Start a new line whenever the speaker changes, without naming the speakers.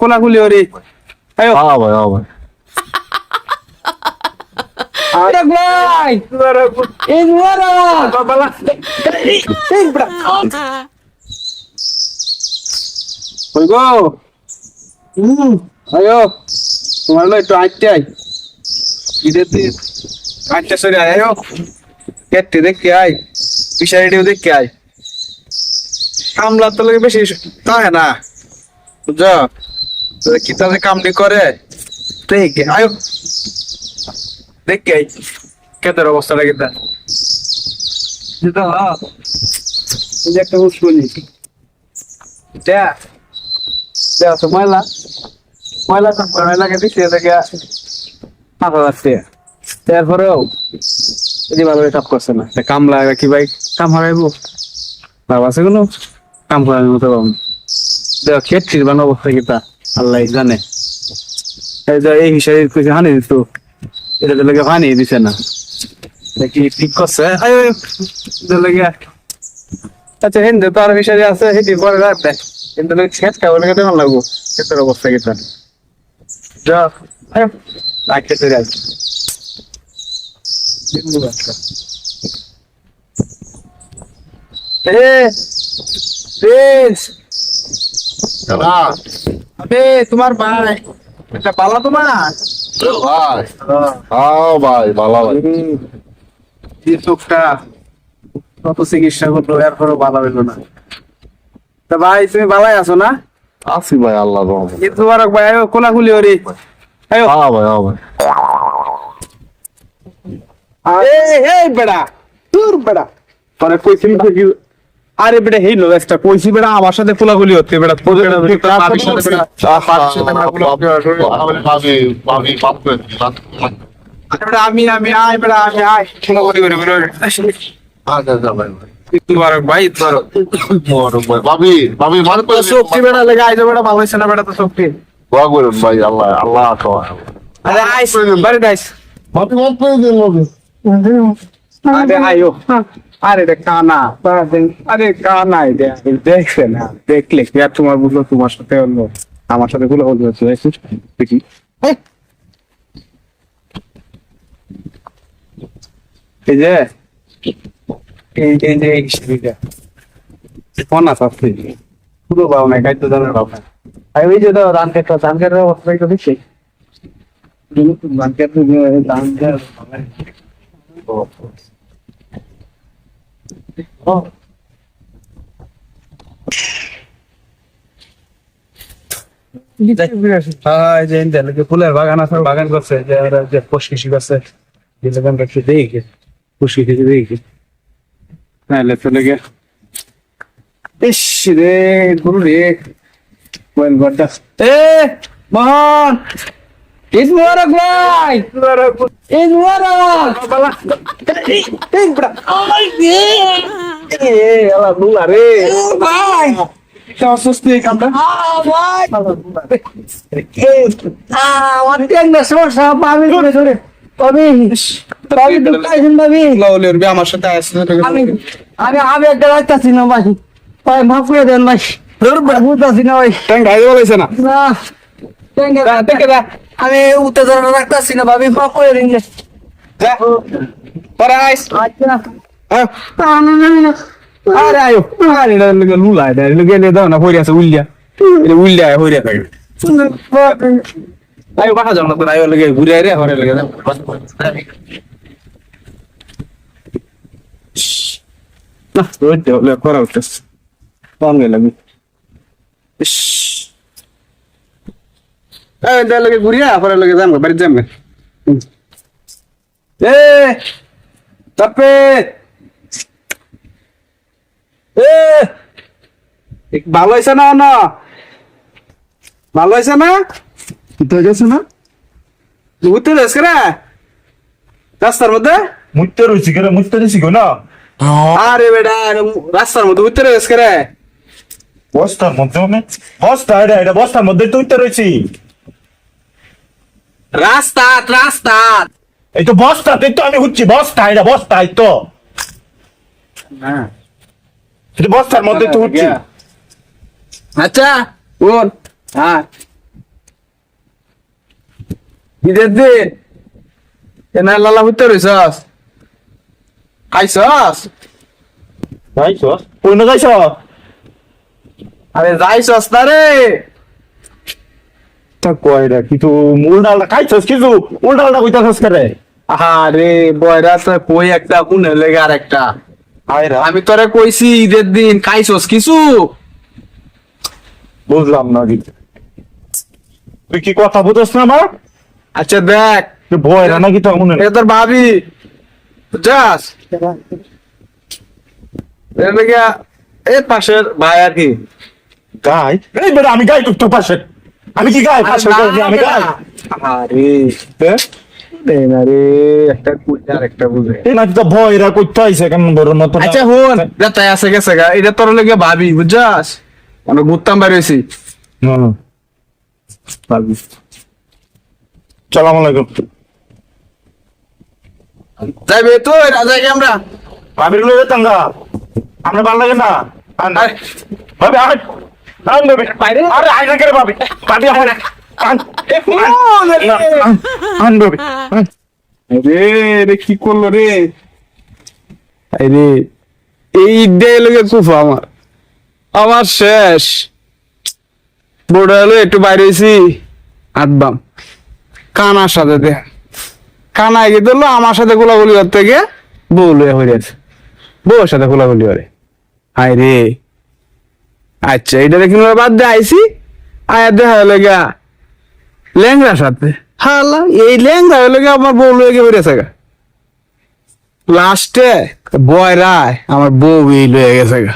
কোলাকুলি ওরে আয়ো। তোমার একটু আইতে আই আইতে সরে আয়। আয়ো কেটে দেখে আয়। পিসারিটিও দেখে আয়। কামলা তো লাগে বেশি তাই না। বুঝছ? তো কি তাদের কামড়ি করে? দেখে। আয়ো। দেখে কেদের অবস্থাটা কেতা যেটা যে একটা উস্কুনি দেখ দেখ তো ময়লা। ময়লা তো ময়লাকে দিচ্ছে এটাকে মাথা যাচ্ছে। তারপরেও যদি ভালোভাবে কাপ করছে না। তা কামলা কি ভাই? কাম হারাইবো বাবা আছে কোনো? কাম করার মতো পাবো দেখ খেটছির বানো অবস্থা কি তা আল্লাহ জানে। এই হিসাবে কিছু হানি দিত, এটা লেগে হানি দিছে না। দেখি ঠিক করছে? আচ্ছা হিন্দু তো আর আছে, সেটি পরে রাখ দেয় কিন্তু খেত খাব লেগে তেমন লাগবো, ক্ষেতের অবস্থা কি তা। যা রাখতে চলে আসবে প্রিন্স আবে তোমার ভাই এটা তোমার?
ভাই। হ্যাঁ ভাই ভালো ভাই।
যে চোখটা কত চিকিৎসা করল এরপরও ভালো হইল না। তা ভাই তুমি ভালাই আছো না?
আছি ভাই আল্লাহ রহমান
ঈদ ভাই আয়ো কোলাকুলি ওরে আয়ো।
হ্যাঁ ভাই হ্যাঁ ভাই।
এই এই বেড়া তোর বেড়া। পরে কইছিলি কি আরে বেটা হেই লো একটা কইছি বেড়া আমার সাথে কোলাকুলি হচ্ছে বেড়া তোর সাথে
পাপ করে
আরে আমি আমি আয় বেড়া আমি আয়। করে
আচ্ছা আচ্ছা ভাই
ভাই। ঈদ মুবারক
ভাই ভাবি ভাবি মানে করে
শক্তি লেগে আইজো ভালো না বেড়া তো শক্তি?
দোয়া করুন ভাই আল্লাহ আল্লাহ
আরে আইস বাড়ি আইস
ভাবি করে দিন ভাবি।
আরে আয়ো। আরে রে কানা। আরে কানা দেখছে না। দেখলে কি আর তোমার বুঝলো তোমার সাথে হলো? আমার সাথে গুলো হলো দেখি এই যে এই। যে। এই যে এই ছবিটা। কোন আছে পুরো পাও না গাইতে জানার পাও না আর ওই যে দাও ধান কেটে ধান কেটে হ্যাঁ, ইন্ডিয়ার ফুলের বাগান আছে, বাগান করছে, যে পুষ্কৃষি করছে দেখি পুষ্কৃষি দেখি নাহলে তো লেগে ইস রে, গুরু রে ওয়েল গড্ডা এ, মোহন! ঈদ মুবারক ভাই। ঈদ মুবারক। ভাই। কামটা?
আমার
সাথে
আমি আমি একটা রাখতেছি না ভাই। ভাই মাফ করে দেন ভাই। বুঝতেছি না ভাই।
ট্যাঙ্ক ঢাই বলেছে না। দা
আমি উত্তেজনা রাখতেছি না ভাবি মাফ করে দিন।
যা। পরে আইস
আচ্ছা। না
আরে আয়ো। আরে লুলা এটা লগে লে দাও না হইরা আছে উল্লিয়া উল্লিয়া হইরা থাকে আয়ো বাসা যাও না আয়ো লগে ঘুরে রে হরে লগে যাও। না রোজ হলে করা উঠতেছে। কম গেলাম। ইস। এই দে ঘুরিয়া পরে লগে যাম বাড়ি যাম এ তাপে। এ ভালো হয়েছে না না? ভালো হয়েছে না? তো গেছে না? ঘুরতে যাস রে। রাস্তার মধ্যে?
মুত্তে রয়েছি কেন দিছি গো না?
আরে বেটা রাস্তার মধ্যে ঘুরতে যাস রে।
বস্তার মধ্যে মানে বস্তা এটা এটা বস্তার মধ্যে তো উত্তর রয়েছি
রাস্তা রাস্তা
এই তো বস্তাতে তো আমি হচ্ছি বস্তা এটা বস্তা এই তো এটা বস্তার মধ্যে তো হচ্ছি।
আচ্ছা বোন হ্যাঁ ঈদের দিন এনা লালা হইতে রইছস। খাইছস?
যাইছ কই না যাইছ
আরে যাইছস না রে।
কয়রা কিন্তু মূল ডালটা খাইছস কিছু মূল ডালটা কইতাছস করে
আরে বয়রা কই একটা কোনে লেগে আর একটা আমি তোরে কইছি ঈদের দিন খাইছস কিছু?
বুঝলাম না তুই কি কথা বুঝছ না আমার
আচ্ছা দেখ।
তুই ভয় নাকি তো মনে
তোর ভাবি। যাস এর লেগে এ পাশের ভাই আর কি।
গাই? এই বেটা আমি গাই তোর পাশে। আমি কি গাই? আমি গাই?
আরে।
হ্যাঁ?
রে না রে একটা কুইটা একটা বুঝে।
এই নাকি তো আইছে কেমন বড় মতো
আচ্ছা হন। তাই আছে গেছে গা এটা তোর লেগে ভাবি বুঝছাস? আমরা ঘুরতাম বেরোইছি
হুম।
ভাবি।
সালাম আলাইকুম।
যাইবে তুই রাজাই আমরা
ভাবির লয়ে যেতাম গা। আমরা ভালো লাগে না?
আরে,
ভাবি
কি করল রে? আরে এই ঈদে লোকে আমার। আমার শেষ। বড় হলো একটু বাইরে হয়েছি আদবাম কানার সাথে দে কানায় গিয়ে ধরলো আমার সাথে গোলাগুলি করতে গিয়ে বউ লইয়া হয়ে গেছে বউর সাথে গোলাগুলি করে। হাই রে। আচ্ছা এটা দেখুন বাদ দিয়ে আইসি আয়া দেখা হলো গা ল্যাংড়ার সাথে। হালা, এই ল্যাংড়া হলো গা আমার বউ লয়ে হইতেছে গা। লাস্টে বয় রায় আমার বউ এই লয়ে গেছে গা।